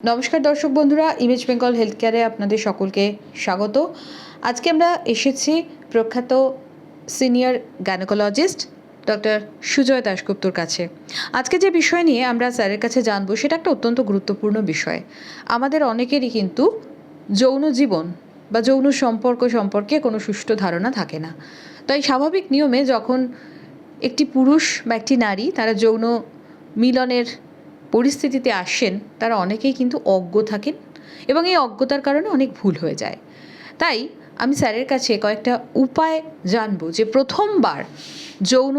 নমস্কার দর্শক বন্ধুরা ইমেজ বেঙ্গল হেলথ কেয়ারে আপনাদের সকলকে স্বাগত। আজকে আমরা এসেছি প্রখ্যাত সিনিয়র গ্যানোকোলজিস্ট ডক্টর সুজয় দাশগুপ্তর কাছে। আজকে যে বিষয় নিয়ে আমরা স্যারের কাছে জানব, সেটা একটা অত্যন্ত গুরুত্বপূর্ণ বিষয়। আমাদের অনেকেরই কিন্তু যৌন জীবন বা যৌন সম্পর্ক সম্পর্কে কোনো সুষ্ঠু ধারণা থাকে না। তাই স্বাভাবিক নিয়মে যখন একটি পুরুষ বা একটি নারী তারা যৌন মিলনের পরিস্থিতিতে আসেন, তারা অনেকেই কিন্তু অজ্ঞ থাকেন এবং এই অজ্ঞতার কারণে অনেক ভুল হয়ে যায়। তাই আমি স্যারের কাছে কয়েকটা উপায় জানব যে প্রথমবার যৌন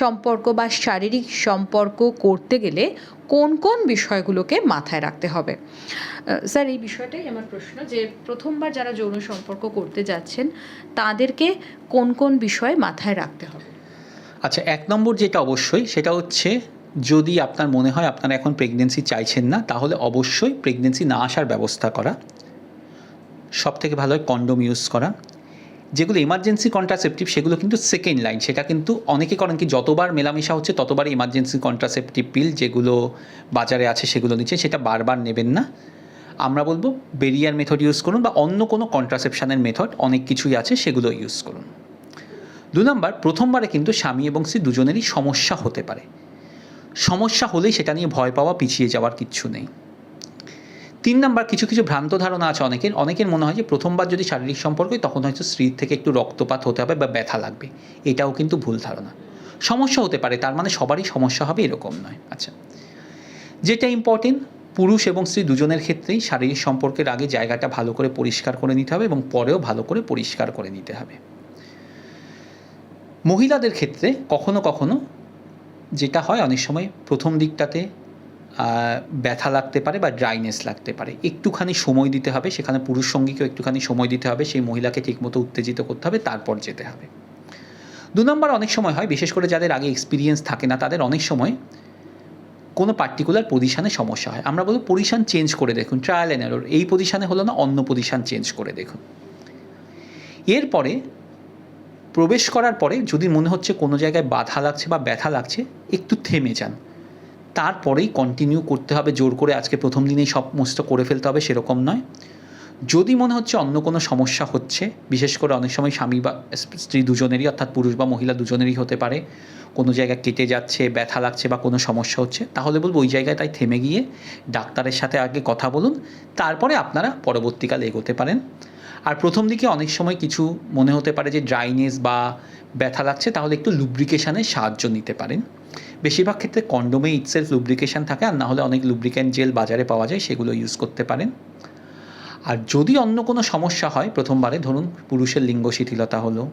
সম্পর্ক বা শারীরিক সম্পর্ক করতে গেলে কোন কোন বিষয়গুলোকে মাথায় রাখতে হবে? স্যার, এই বিষয়টাই আমার প্রশ্ন যে প্রথমবার যারা যৌন সম্পর্ক করতে যাচ্ছেন, তাদেরকে কোন কোন বিষয় মাথায় রাখতে হবে? আচ্ছা এক নম্বর যেটা অবশ্যই সেটা হচ্ছে যদি আপনার মনে হয় আপনারা এখন প্রেগনেন্সি চাইছেন না, তাহলে অবশ্যই প্রেগনেন্সি না আসার ব্যবস্থা করা। সব থেকে ভালো হয় কন্ডোম ইউজ করা। যেগুলো এমার্জেন্সি কন্ট্রাসেপটিভ সেগুলো কিন্তু সেকেন্ড লাইন সেটা কিন্তু অনেকে করেন কি, যতবার মেলামেশা হচ্ছে ততবার ইমার্জেন্সি কন্ট্রাসেপটিভ পিল যেগুলো বাজারে আছে সেগুলো নিচ্ছে, সেটা বারবার নেবেন না। আমরা বলব বেরিয়ার মেথড ইউজ করুন বা অন্য কোনো কন্ট্রাসেপশানের মেথড অনেক কিছুই আছে, সেগুলো ইউজ করুন। দু নম্বর, প্রথমবারে কিন্তু স্বামী এবং স্ত্রী দুজনেরই সমস্যা হতে পারে। সমস্যা হলেই সেটা নিয়ে ভয় পাওয়া, পিছিয়ে যাওয়ার কিচ্ছু নেই। তিন নাম্বার, কিছু কিছু ভ্রান্ত ধারণা আছে অনেকের। অনেকের মনে হয় যে প্রথমবার যদি শারীরিক সম্পর্ক তখন হয়তো স্ত্রীর থেকে একটু রক্তপাত হতে হবে বা ব্যথা লাগবে। এটাও কিন্তু ভুল ধারণা। সমস্যা হতে পারে, তার মানে সবারই সমস্যা হবে এরকম নয়। আচ্ছা। যেটা ইম্পর্টেন্ট পুরুষ এবং স্ত্রী দুজনের ক্ষেত্রেই শারীরিক সম্পর্কের আগে জায়গাটা ভালো করে পরিষ্কার করে নিতে হবে এবং পরেও ভালো করে পরিষ্কার করে নিতে হবে। মহিলাদের ক্ষেত্রে কখনো কখনো যেটা হয় অনেক সময় প্রথম দিকটাতে ব্যথা লাগতে পারে বা ড্রাইনেস লাগতে পারে। একটুখানি সময় দিতে হবে, সেখানে পুরুষ সঙ্গীকেও একটুখানি সময় দিতে হবে, সেই মহিলাকে ঠিকমতো উত্তেজিত করতে হবে, তারপর যেতে হবে। দু নম্বর অনেক সময় হয়, বিশেষ করে যাদের আগে এক্সপিরিয়েন্স থাকে না, তাদের অনেক সময় কোনো পার্টিকুলার পজিশানে সমস্যা হয়। আমরা বলব পজিশান চেঞ্জ করে দেখুন ট্রায়াল অ্যান্ড এরর এই পজিশানে হলো না, অন্য পজিশান চেঞ্জ করে দেখুন। এরপরে প্রবেশ করার পরে যদি মনে হচ্ছে কোনো জায়গায় বাধা লাগছে বা ব্যথা লাগছে, একটু থেমে যান। তারপরেই কন্টিনিউ করতে হবে। জোর করে আজকে প্রথম দিনেই সমস্ত করে ফেলতে হবে, সেরকম নয়। যদি মনে হচ্ছে অন্য কোনো সমস্যা হচ্ছে, বিশেষ করে অনেক সময় স্বামী বা স্ত্রী দুজনেরই, অর্থাৎ পুরুষ বা মহিলা দুজনেরই হতে পারে, কোনো জায়গায় কেটে যাচ্ছে, ব্যথা লাগছে বা কোনো সমস্যা হচ্ছে, তাহলে বলব ওই জায়গায় তাই থেমে গিয়ে ডাক্তারের সাথে আগে কথা বলুন, তারপরে আপনারা পরবর্তীকালে এগোতে পারেন। আর প্রথম দিকে অনেক সময় কিছু মনে হতে পারে যে ড্রাইনেস বা ব্যথা লাগছে, তাহলে একটু লুব্রিকেশনের সাহায্য নিতে পারেন। বেশিরভাগ ক্ষেত্রে কন্ডোমে ইটসেলফ লুব্রিকেশান থাকে, আর না হলে অনেক লুব্রিক্যান্ট জেল বাজারে পাওয়া যায়, সেগুলো ইউজ করতে পারেন। আর যদি অন্য কোনো সমস্যা হয়, প্রথমবারে ধরুন পুরুষের লিঙ্গ শিথিলতা হলো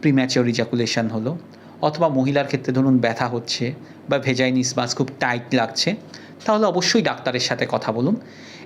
প্রিম্যাচিওর রিজাকুলেশন হলো, অথবা মহিলার ক্ষেত্রে ধরুন ব্যথা হচ্ছে বা ভেজাইনিস মাস খুব টাইট লাগছে, তাহলে অবশ্যই ডাক্তারের সাথে কথা বলুন।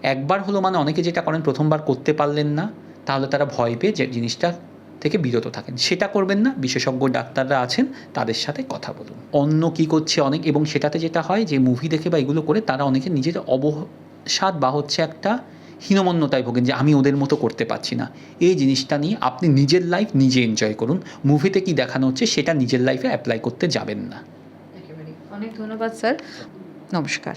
একবার হলো মানে অনেকে যেটা করেন, প্রথমবার করতে পারলেন না, তাহলে তারা ভয় পেয়ে যে জিনিসটা থেকে বিরত থাকেন। সেটা করবেন না, বিশেষজ্ঞ ডাক্তাররা আছেন, তাদের সাথে কথা বলুন। অন্য কি করছে অনেক, এবং সেটাতে যেটা হয় যে মুভি দেখে বা এগুলো করে তারা অনেকে নিজের অবসাদ বা হচ্ছে একটা হীনমন্যতায় ভোগেন যে আমি ওদের মতো করতে পারছি না। এই জিনিসটা নিয়ে আপনি নিজের লাইফ নিজে এনজয় করুন। মুভিতে কি দেখানো হচ্ছে সেটা নিজের লাইফে অ্যাপ্লাই করতে যাবেন না। অনেক ধন্যবাদ স্যার নমস্কার।